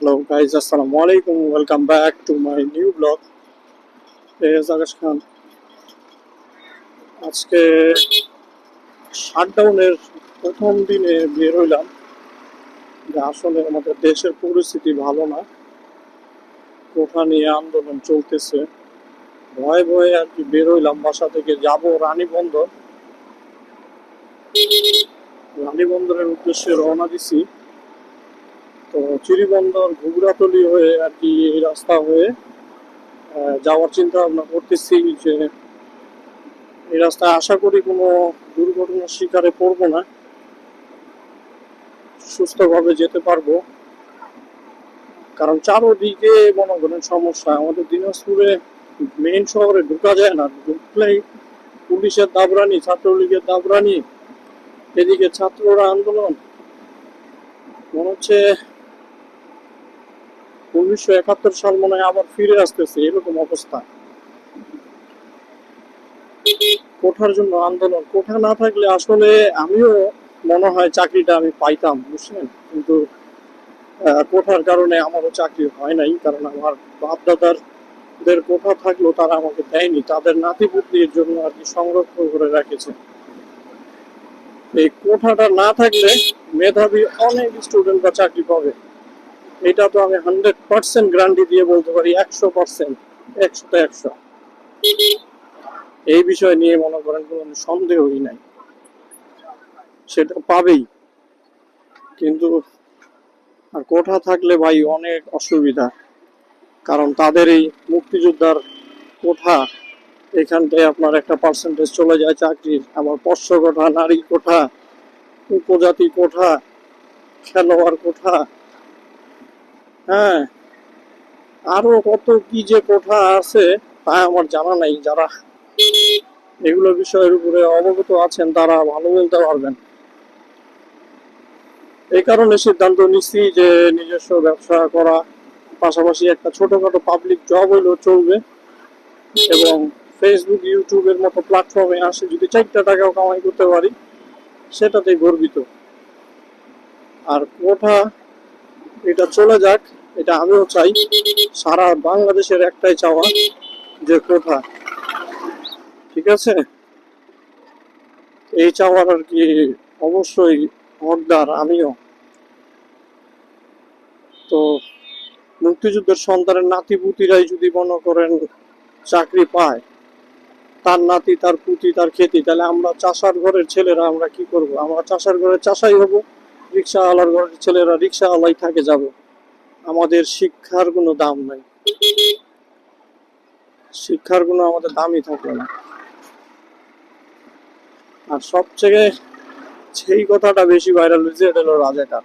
Guys, Assalamu alaikum. Welcome back to my new blog. Here's Akash Khan. আজকে শাটডাউনের প্রথম দিনে বের হইলাম যে আসলে আমাদের দেশের পরিস্থিতি ভালো না কোঠা নিয়ে আন্দোলন চলতেছে ভয়ে ভয়ে আর কি বের হইলাম বাসা থেকে যাব রানী বন্দর রানী বন্দরের উদ্দেশ্যে রওনা দিছি তো চিরিবন্দর ঘুগরাতলি হয়ে আর কি এই রাস্তা হয়ে যাওয়ার চিন্তা ভাবনা করতেছি যে এই রাস্তায় আশা করি কোনো দুর্ঘটনার শিকারে পড়ব না। সুস্থভাবে যেতে পারব। কারণ চারোদিকে মনে করেন সমস্যা। আমাদের দিনাজপুরে মেইন শহরে ঢুকা যায় না। ঢুকলেই পুলিশের দাবরানি, ছাত্রলীগের দাবরানি, এদিকে ছাত্ররা আন্দোলন। মনে হচ্ছে উনিশশো একাত্তর সাল মনে হয় আবার ফিরে আসতেছে, এরকম অবস্থা। কোঠার জন্য আন্দোলন, কোঠা না থাকলে আসলে আমিও মনে হয় চাকরিটা আমি পাইতাম, বুঝছেন? কিন্তু কোঠার কারণে আমারও চাকরি হয় নাই, কারণ আমার বাপ দাদারদের কোঠা থাকলেও তারা আমাকে দেয়নি, তাদের নাতিপুতির জন্য আর কি সংরক্ষণ করে রেখেছে। এই কোঠাটা না থাকলে মেধাবী অনেক স্টুডেন্টরা চাকরি পাবে। এটা তো আমি হান্ড্রেড পার্সেন্ট গ্যারান্টি দিয়ে বলতে পারি, একশো পার্সেন্ট, একশোতে একশো। এই বিষয় নিয়ে মনে করেন কোনো সন্দেহই নাই। সেটা পাবেই। কিন্তু আর কোঠা থাকলে ভাই অনেক অসুবিধা। কারণ তাদের এই মুক্তিযোদ্ধার কোঠা, এখানটায় আপনার একটা পার্সেন্টেজ চলে যায় চাকরির। আবার পশ্চ কোঠা, নারী কোঠা, উপজাতি কোঠা, খেলোয়াড় কোঠা হ্যাঁ। আরও কত কি যে কোঠা আছে, তা আমার জানা নাই যারা এগুলো বিষয়ের উপরে অবগত আছেন, তারা ভালো বলতে পারবেন। এই কারণে সিদ্ধান্ত নিচ্ছি যে নিজস্ব ব্যবসা করা, পাশাপাশি একটা ছোটখাটো পাবলিক জব হইলেও চলবে এবং ফেসবুক ইউটিউবের মতো প্ল্যাটফর্মে আসে যদি চারটা টাকাও কামাই করতে পারি, সেটাতেই গর্বিত। আর কোঠা এটা চলে যাক, এটা আমিও চাই। সারা বাংলাদেশের একটাই চাওয়া যে কোঠা ঠিক আছে? এই চাওয়ার আর কি অবশ্যই হকদার আমিও। তো মুক্তিযুদ্ধের সন্তানের নাতিপুতিরাই যদি মনে করেন চাকরি পায়, তার নাতি, তার পুতি, তার খেতি, তাহলে আমরা চাষার ঘরের ছেলেরা আমরা কি করব? আমরা চাষার ঘরের চাষাই হব। রিক্সাওয়ালার ঘরের ছেলেরা রিক্সাওয়ালাই থাকে যাব। আমাদের শিক্ষার কোনো দাম নাই। শিক্ষার কোনো আমাদের দামই থাকবে না। আর সবচেয়ে সেই কথাটা বেশি ভাইরাল হয়েছে, এটা হলো রাজাকার।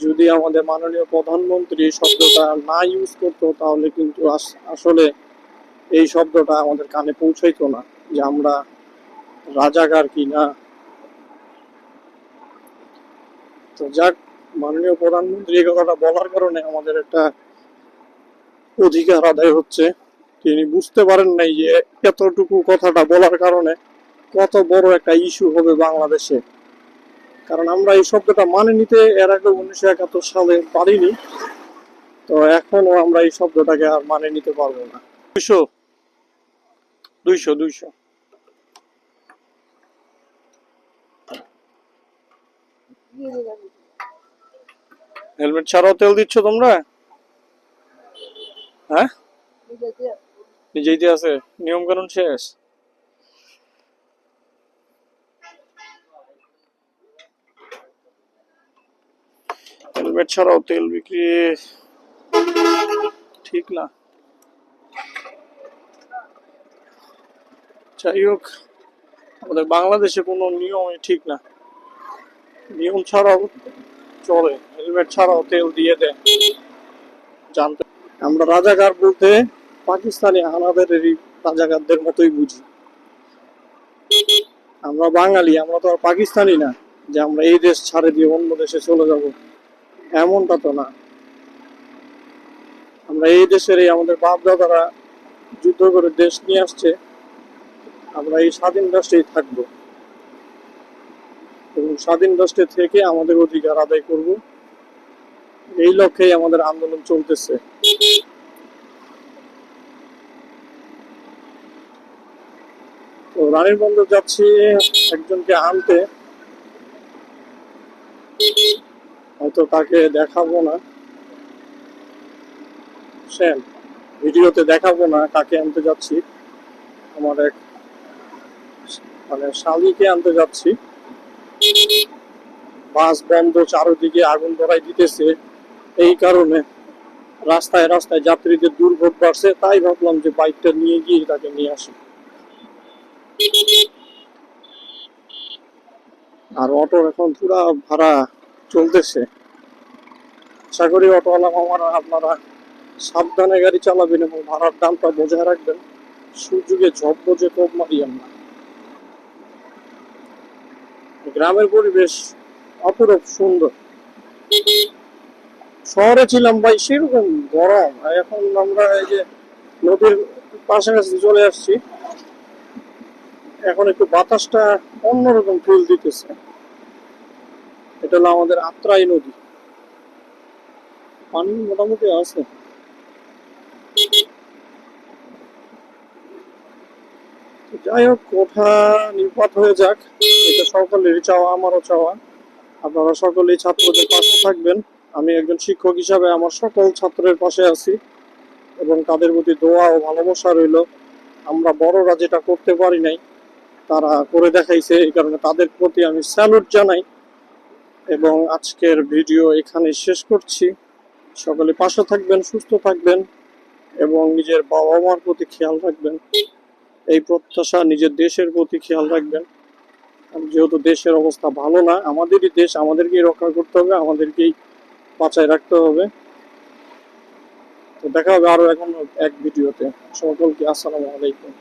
যদি আমাদের মাননীয় প্রধানমন্ত্রী শব্দটা না ইউজ করতো, তাহলে কিন্তু আস- আসলে এই শব্দটা আমাদের কানে পৌঁছাইতো না যে আমরা রাজাকার কি না তো যাক, মাননীয় প্রধানমন্ত্রী এই কথাটা বলার কারণে আমাদের একটা অধিকার আদায় হচ্ছে। তিনি বুঝতে পারেন নাই যে এতটুকু কথাটা বলার কারণে কত বড় একটা ইস্যু হবে বাংলাদেশে। কারণ আমরা এই শব্দটা মানে নিতে এর আগে উনিশশো একাত্তর সালে পারিনি, তো এখনও আমরা এই শব্দটাকে আর মানে নিতে পারব না। দুইশো দুইশো দুইশো। হেলমেট ছাড়াও তেল দিচ্ছ তোমরা? হ্যাঁ? নিজেই দিয়ে আছে। নিয়ম কানুন শেষ। হেলমেট ছাড়াও তেল বিক্রি ঠিক না। যাই হোক, আমাদের বাংলাদেশে কোনো নিয়মই ঠিক না। নিয়ম ছাড়াও চলে, হেলমেট ছাড়াও তেল দিয়ে দেয়। জানতে আমরা রাজাকার বলতে পাকিস্তানি হানাদের রাজাকারদের মতোই বুঝি। আমরা বাঙালি, আমরা তো আর পাকিস্তানি না যে আমরা এই দেশ ছাড়ে দিয়ে অন্য দেশে চলে যাব। এমনটা তো না। আমরা এই দেশের এই আমাদের বাপ দাদারা যুদ্ধ করে দেশ নিয়ে আসছে। আমরা এই স্বাধীন রাষ্ট্রেই থাকব। এবং স্বাধীন রাষ্ট্রে থেকে আমাদের অধিকার আদায় করব। এই লক্ষ্যেই আমাদের আন্দোলন চলতেছে। তো রানীর বন্দর যাচ্ছি, একজনকে আনতে। হয়তো তাকে দেখাবো না। সেন ভিডিওতে দেখাবো না কাকে আনতে যাচ্ছি। আমার এক মানে শালিকে আনতে যাচ্ছি। বাস বন্ধ, চারদিকে আগুন ধরাই দিতেছে। এই কারণে রাস্তায় রাস্তায় যাত্রীদের দুর্ভোগ বাড়ছে। তাই ভাবলাম যে বাইকটা নিয়ে গিয়ে তাকে নিয়ে আসি। আর অটো এখন পুরা ভাড়া চলতেছে। আশা করি অটোওয়ালা মামারা আপনারা সাবধানে গাড়ি চালাবেন এবং ভাড়ার দামটা বজায় রাখবেন। সুযোগে ঝপ বজে কোপ মারিয়েন না গ্রামের পরিবেশ অপরূপ সুন্দর। শহরে ছিলাম ভাই, সেরকম গরম। আর এখন আমরা এই যে নদীর পাশাপাশি চলে আসছি। এখন একটু বাতাসটা অন্যরকম ফিল দিতেছে। এটা হলো আমাদের আত্রাই নদী। পানি মোটামুটি আছে। যাই হোক, কোঠা নিপাত হয়ে যাক। এটা সকলেরই চাওয়া, আমারও চাওয়া। আপনারা সকলেই ছাত্রদের পাশে থাকবেন। আমি একজন শিক্ষক হিসাবে আমার সকল ছাত্রের পাশে আছি এবং তাদের প্রতি দোয়া ও ভালোবাসা রইল। আমরা বড়রা যেটা করতে পারি নাই, তারা করে দেখাইছে। এই কারণে তাদের প্রতি আমি স্যালুট জানাই এবং আজকের ভিডিও এখানে শেষ করছি। সকলে পাশে থাকবেন, সুস্থ থাকবেন এবং নিজের বাবা মার প্রতি খেয়াল রাখবেন। এই প্রত্যাশা নিজের দেশের প্রতি খেয়াল রাখবেন। যেহেতু দেশের অবস্থা ভালো না, আমাদেরই দেশ, আমাদেরকেই রক্ষা করতে হবে, আমাদেরকেই বাঁচায় রাখতে হবে। তো দেখা হবে আরও এখন এক ভিডিওতে। সকলকে আসসালামু আলাইকুম।